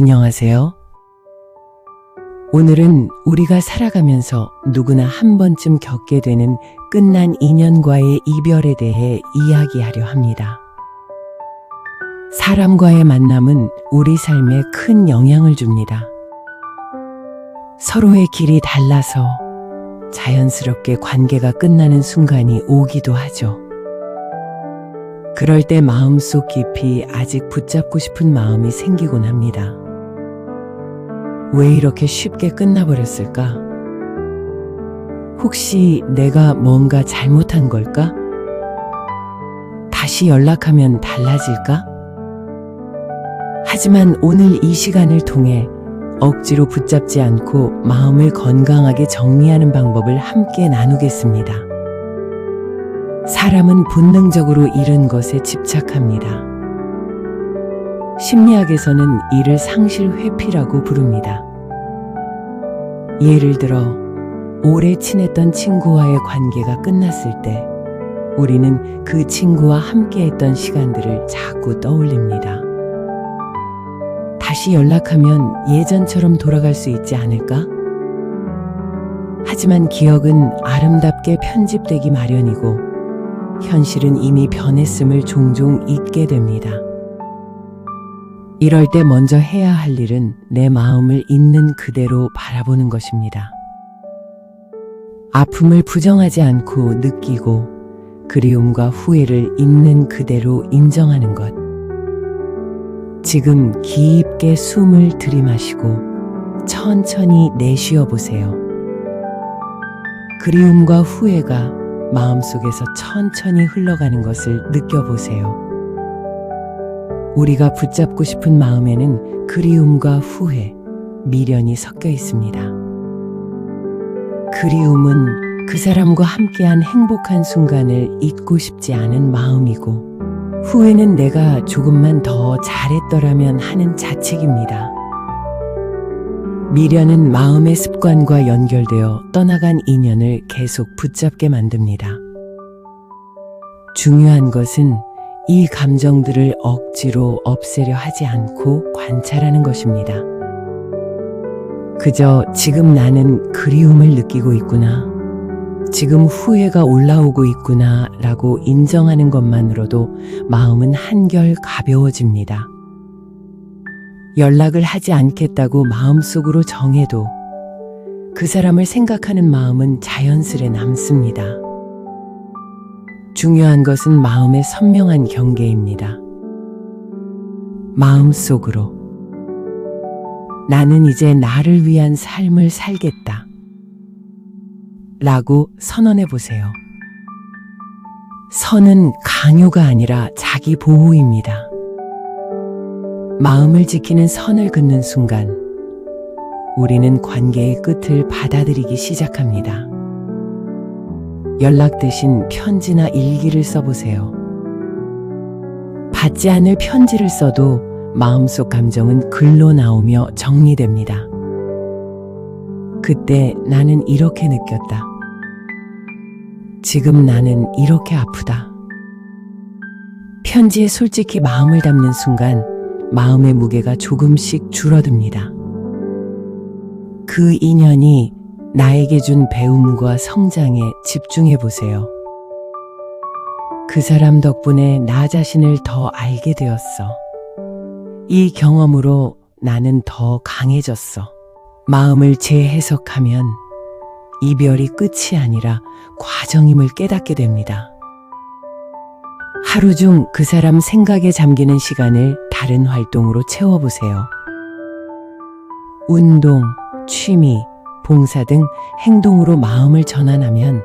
안녕하세요. 오늘은 우리가 살아가면서 누구나 한 번쯤 겪게 되는 끝난 인연과의 이별에 대해 이야기하려 합니다. 사람과의 만남은 우리 삶에 큰 영향을 줍니다. 서로의 길이 달라서 자연스럽게 관계가 끝나는 순간이 오기도 하죠. 그럴 때 마음속 깊이 아직 붙잡고 싶은 마음이 생기곤 합니다. 왜 이렇게 쉽게 끝나버렸을까? 혹시 내가 뭔가 잘못한 걸까? 다시 연락하면 달라질까? 하지만 오늘 이 시간을 통해 억지로 붙잡지 않고 마음을 건강하게 정리하는 방법을 함께 나누겠습니다. 사람은 본능적으로 잃은 것에 집착합니다. 심리학에서는 이를 상실 회피라고 부릅니다. 예를 들어, 오래 친했던 친구와의 관계가 끝났을 때, 우리는 그 친구와 함께 했던 시간들을 자꾸 떠올립니다. 다시 연락하면 예전처럼 돌아갈 수 있지 않을까? 하지만 기억은 아름답게 편집되기 마련이고, 현실은 이미 변했음을 종종 잊게 됩니다. 이럴 때 먼저 해야 할 일은 내 마음을 있는 그대로 바라보는 것입니다. 아픔을 부정하지 않고 느끼고 그리움과 후회를 있는 그대로 인정하는 것. 지금 깊게 숨을 들이마시고 천천히 내쉬어 보세요. 그리움과 후회가 마음속에서 천천히 흘러가는 것을 느껴보세요. 우리가 붙잡고 싶은 마음에는 그리움과 후회, 미련이 섞여 있습니다. 그리움은 그 사람과 함께한 행복한 순간을 잊고 싶지 않은 마음이고, 후회는 내가 조금만 더 잘했더라면 하는 자책입니다. 미련은 마음의 습관과 연결되어 떠나간 인연을 계속 붙잡게 만듭니다. 중요한 것은 이 감정들을 억지로 없애려 하지 않고 관찰하는 것입니다. 그저 지금 나는 그리움을 느끼고 있구나. 지금 후회가 올라오고 있구나 라고 인정하는 것만으로도 마음은 한결 가벼워집니다. 연락을 하지 않겠다고 마음속으로 정해도 그 사람을 생각하는 마음은 자연스레 남습니다. 중요한 것은 마음의 선명한 경계입니다. 마음 속으로 나는 이제 나를 위한 삶을 살겠다. 라고 선언해 보세요. 선은 강요가 아니라 자기 보호입니다. 마음을 지키는 선을 긋는 순간 우리는 관계의 끝을 받아들이기 시작합니다. 연락 대신 편지나 일기를 써보세요. 받지 않을 편지를 써도 마음속 감정은 글로 나오며 정리됩니다. 그때 나는 이렇게 느꼈다. 지금 나는 이렇게 아프다. 편지에 솔직히 마음을 담는 순간 마음의 무게가 조금씩 줄어듭니다. 그 인연이 나에게 준 배움과 성장에 집중해 보세요. 그 사람 덕분에 나 자신을 더 알게 되었어. 이 경험으로 나는 더 강해졌어. 마음을 재해석하면 이별이 끝이 아니라 과정임을 깨닫게 됩니다. 하루 중 그 사람 생각에 잠기는 시간을 다른 활동으로 채워보세요. 운동, 취미, 봉사 등 행동으로 마음을 전환하면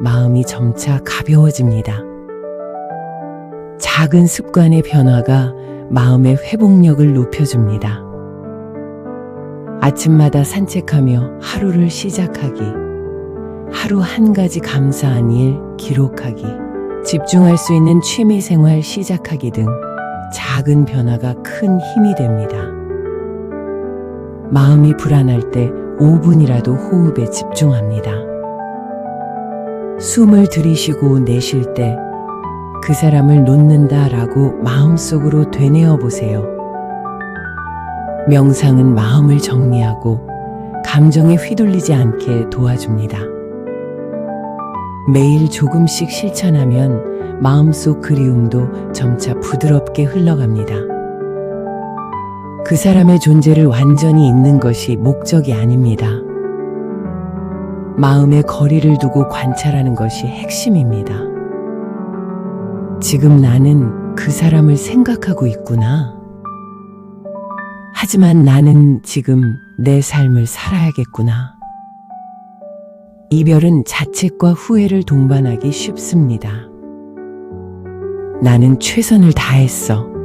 마음이 점차 가벼워집니다. 작은 습관의 변화가 마음의 회복력을 높여줍니다. 아침마다 산책하며 하루를 시작하기, 하루 한 가지 감사한 일 기록하기, 집중할 수 있는 취미 생활 시작하기 등 작은 변화가 큰 힘이 됩니다. 마음이 불안할 때 5분이라도 호흡에 집중합니다. 숨을 들이쉬고 내쉴 때 그 사람을 놓는다 라고 마음속으로 되뇌어 보세요. 명상은 마음을 정리하고 감정에 휘둘리지 않게 도와줍니다. 매일 조금씩 실천하면 마음속 그리움도 점차 부드럽게 흘러갑니다. 그 사람의 존재를 완전히 잊는 것이 목적이 아닙니다. 마음의 거리를 두고 관찰하는 것이 핵심입니다. 지금 나는 그 사람을 생각하고 있구나. 하지만 나는 지금 내 삶을 살아야겠구나. 이별은 자책과 후회를 동반하기 쉽습니다. 나는 최선을 다했어.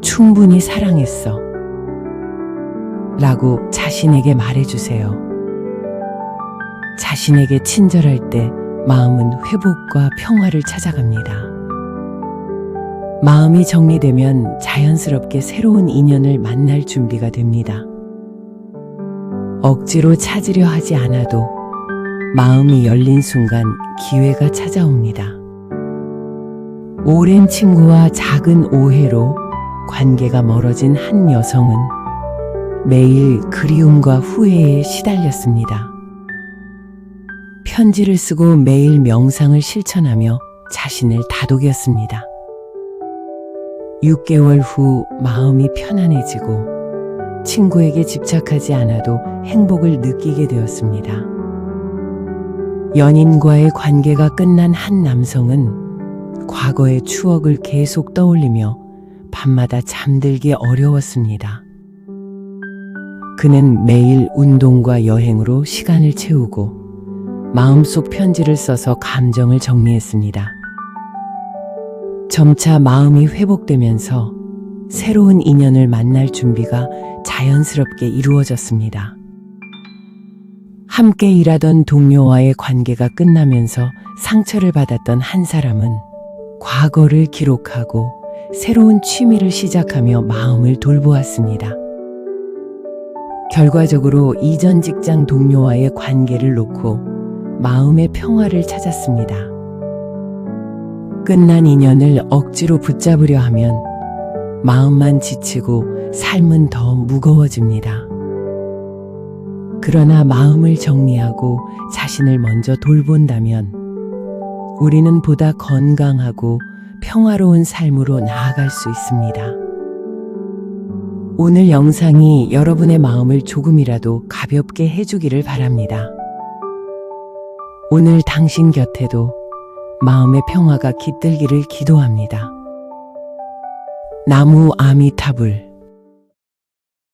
충분히 사랑했어. 라고 자신에게 말해주세요. 자신에게 친절할 때 마음은 회복과 평화를 찾아갑니다. 마음이 정리되면 자연스럽게 새로운 인연을 만날 준비가 됩니다. 억지로 찾으려 하지 않아도 마음이 열린 순간 기회가 찾아옵니다. 오랜 친구와 작은 오해로 관계가 멀어진 한 여성은 매일 그리움과 후회에 시달렸습니다. 편지를 쓰고 매일 명상을 실천하며 자신을 다독였습니다. 6개월 후 마음이 편안해지고 친구에게 집착하지 않아도 행복을 느끼게 되었습니다. 연인과의 관계가 끝난 한 남성은 과거의 추억을 계속 떠올리며 밤마다 잠들기 어려웠습니다. 그는 매일 운동과 여행으로 시간을 채우고 마음속 편지를 써서 감정을 정리했습니다. 점차 마음이 회복되면서 새로운 인연을 만날 준비가 자연스럽게 이루어졌습니다. 함께 일하던 동료와의 관계가 끝나면서 상처를 받았던 한 사람은 과거를 기록하고 새로운 취미를 시작하며 마음을 돌보았습니다. 결과적으로 이전 직장 동료와의 관계를 놓고 마음의 평화를 찾았습니다. 끝난 인연을 억지로 붙잡으려 하면 마음만 지치고 삶은 더 무거워집니다. 그러나 마음을 정리하고 자신을 먼저 돌본다면 우리는 보다 건강하고 평화로운 삶으로 나아갈 수 있습니다. 오늘 영상이 여러분의 마음을 조금이라도 가볍게 해주기를 바랍니다. 오늘 당신 곁에도 마음의 평화가 깃들기를 기도합니다. 나무 아미타불